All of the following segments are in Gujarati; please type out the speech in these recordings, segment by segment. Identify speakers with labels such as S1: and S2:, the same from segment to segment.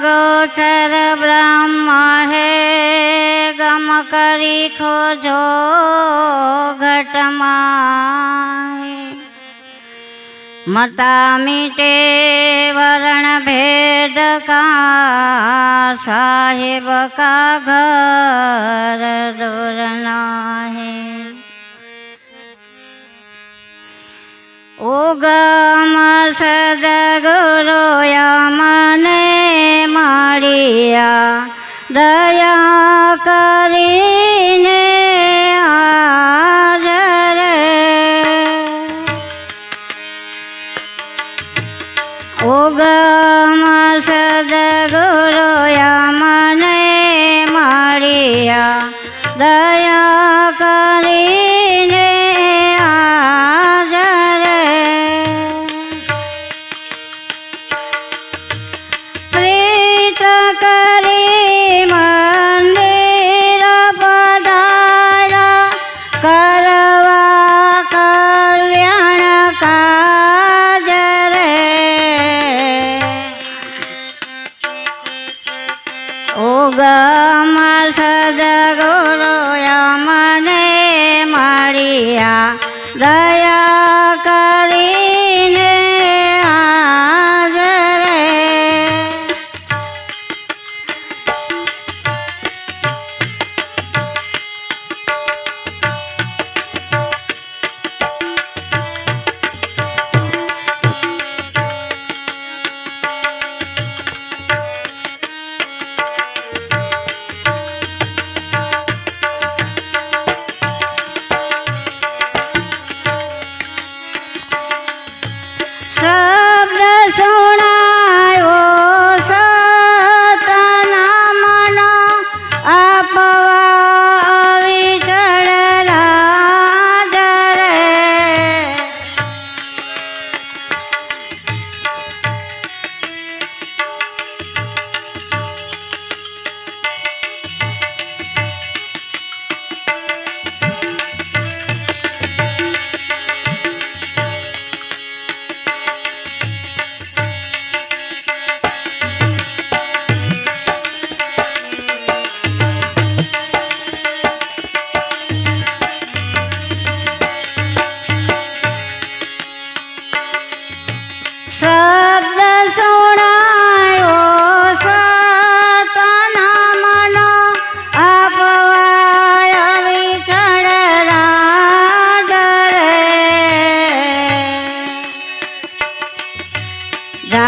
S1: ગોચર બ્રહ્મ હે ગમ કરી ખોજો ઘટમાં મતા મીટે વરણ ભેદ કા સાહેબ કા ઘર દોરના હે ઉગમ સદગુરુ મને મારિયા દયા કરી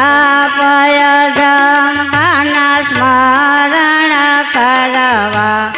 S1: પાપય જમવાના સ્મરણ કરવા.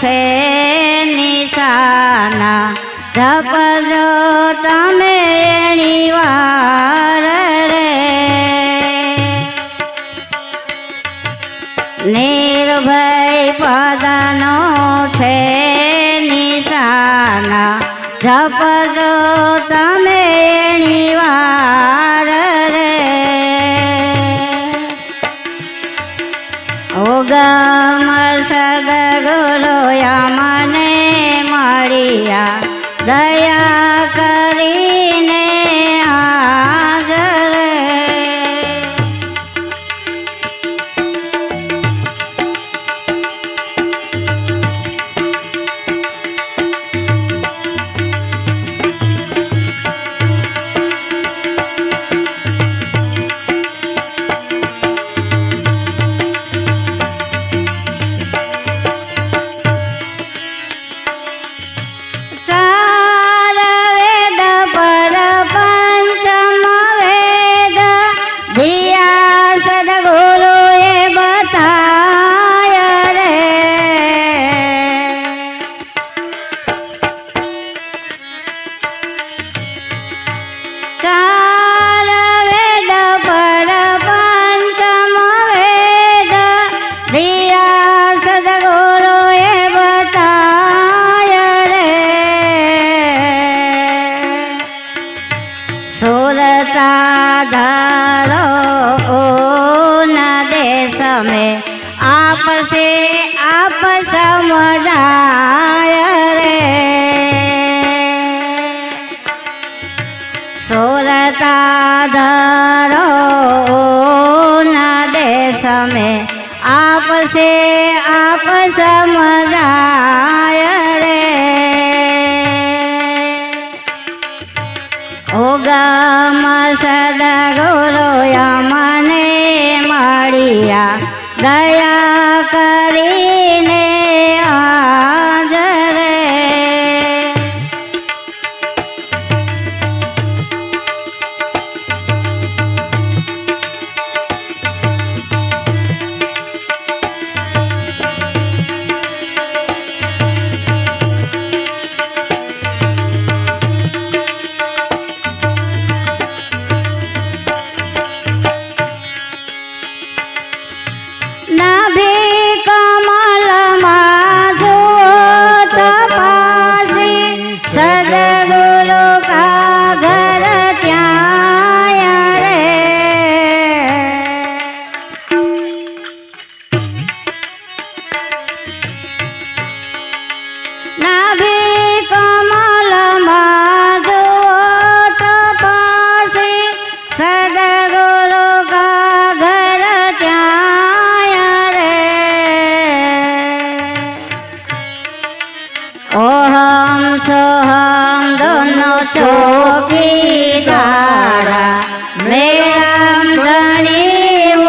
S1: છે નિશાના. જપજો તમે વાર રે. નિર્ભય પદનો છે નિશાના. જપજો તમે વાર રે. ઓગા મળ્યા ધારો ઓ ના દેશ મે આપસે આપ સમરાય રે. સોરતા ધારો ઓ ના દેશ મે આપસે આપ સમરાય મળ્યા चौकीदारा मेरा धनी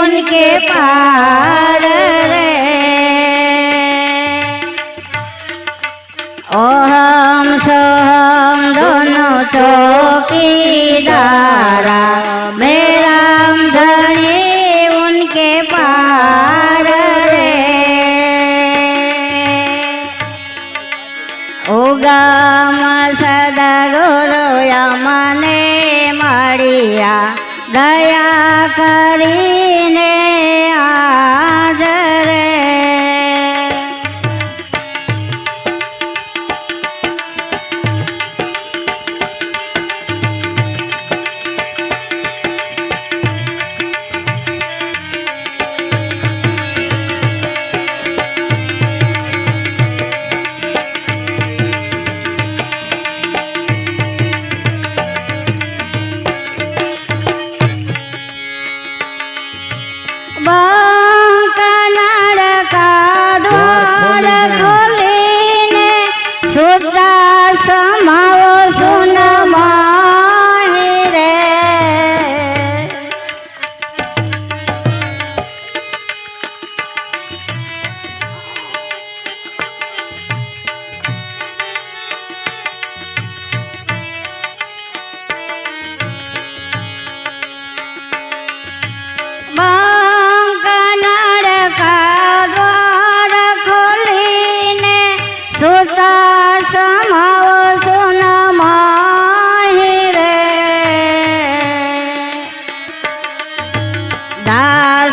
S1: उनके पार रे ओहम सोहम दोनों चौकीदारा દયા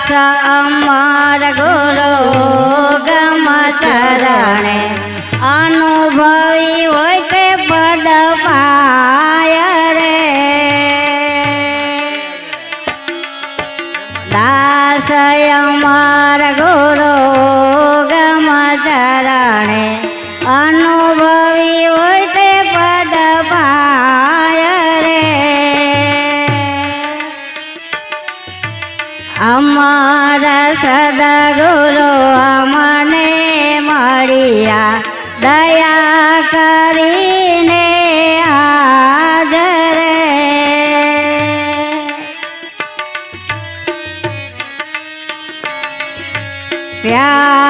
S1: રાખા અમાર ગુરુ ગમ તરણે અનુભવ અમારા સદગુરુ અમને મળ્યા. દયા કરીને આગરે પ્યા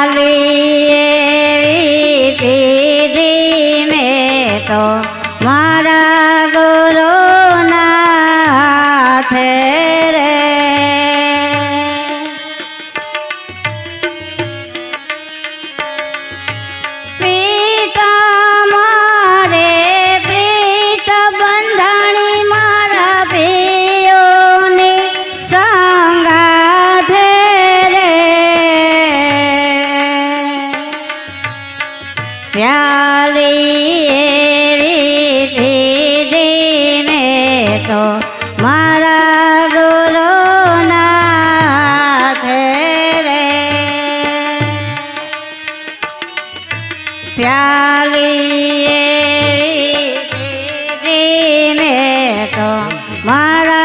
S1: Mara.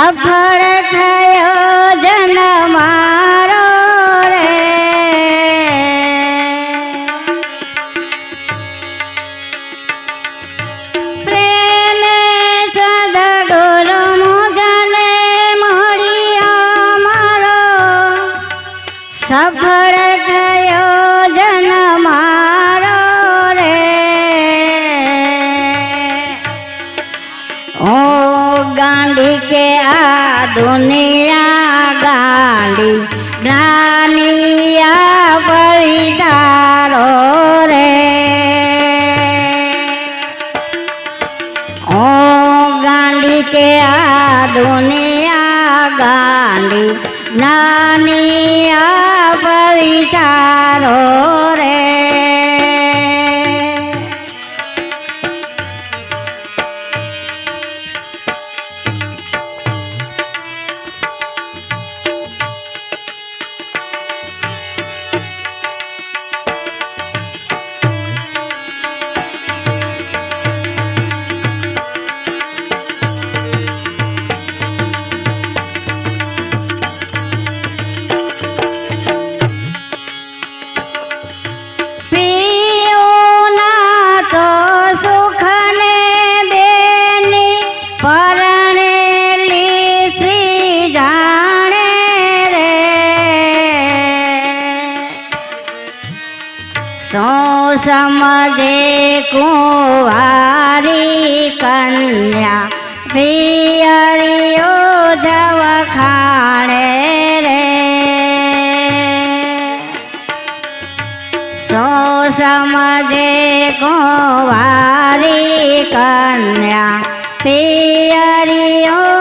S1: સફળ થયો જન્મા મારી કે આ દુનિયા ગાંડી જ્ઞાનિયા પવિતારો રે. ઓ ગાંડી કે આ દુનિયા ગાંડી જ્ઞાનિયા પવિતારો રે. સમજે કુંવારી કન્યા પિયરિયો દવખાણે રે સો સમજે કુંવારી કન્યા પિયરિયો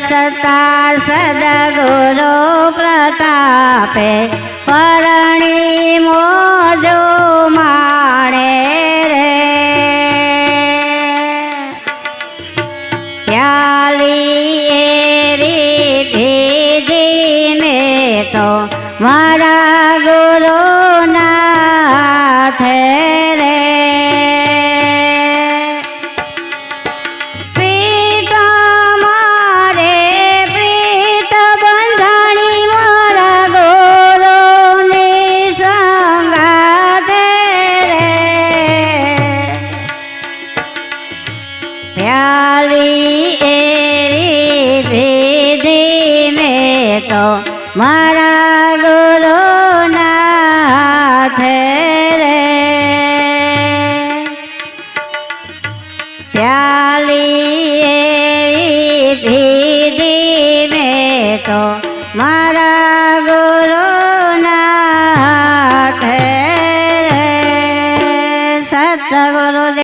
S1: સતા સદગુરુ પ્રતાપે પરણી મોજો માણે રે. યાલી એ રીધી મેં તો મા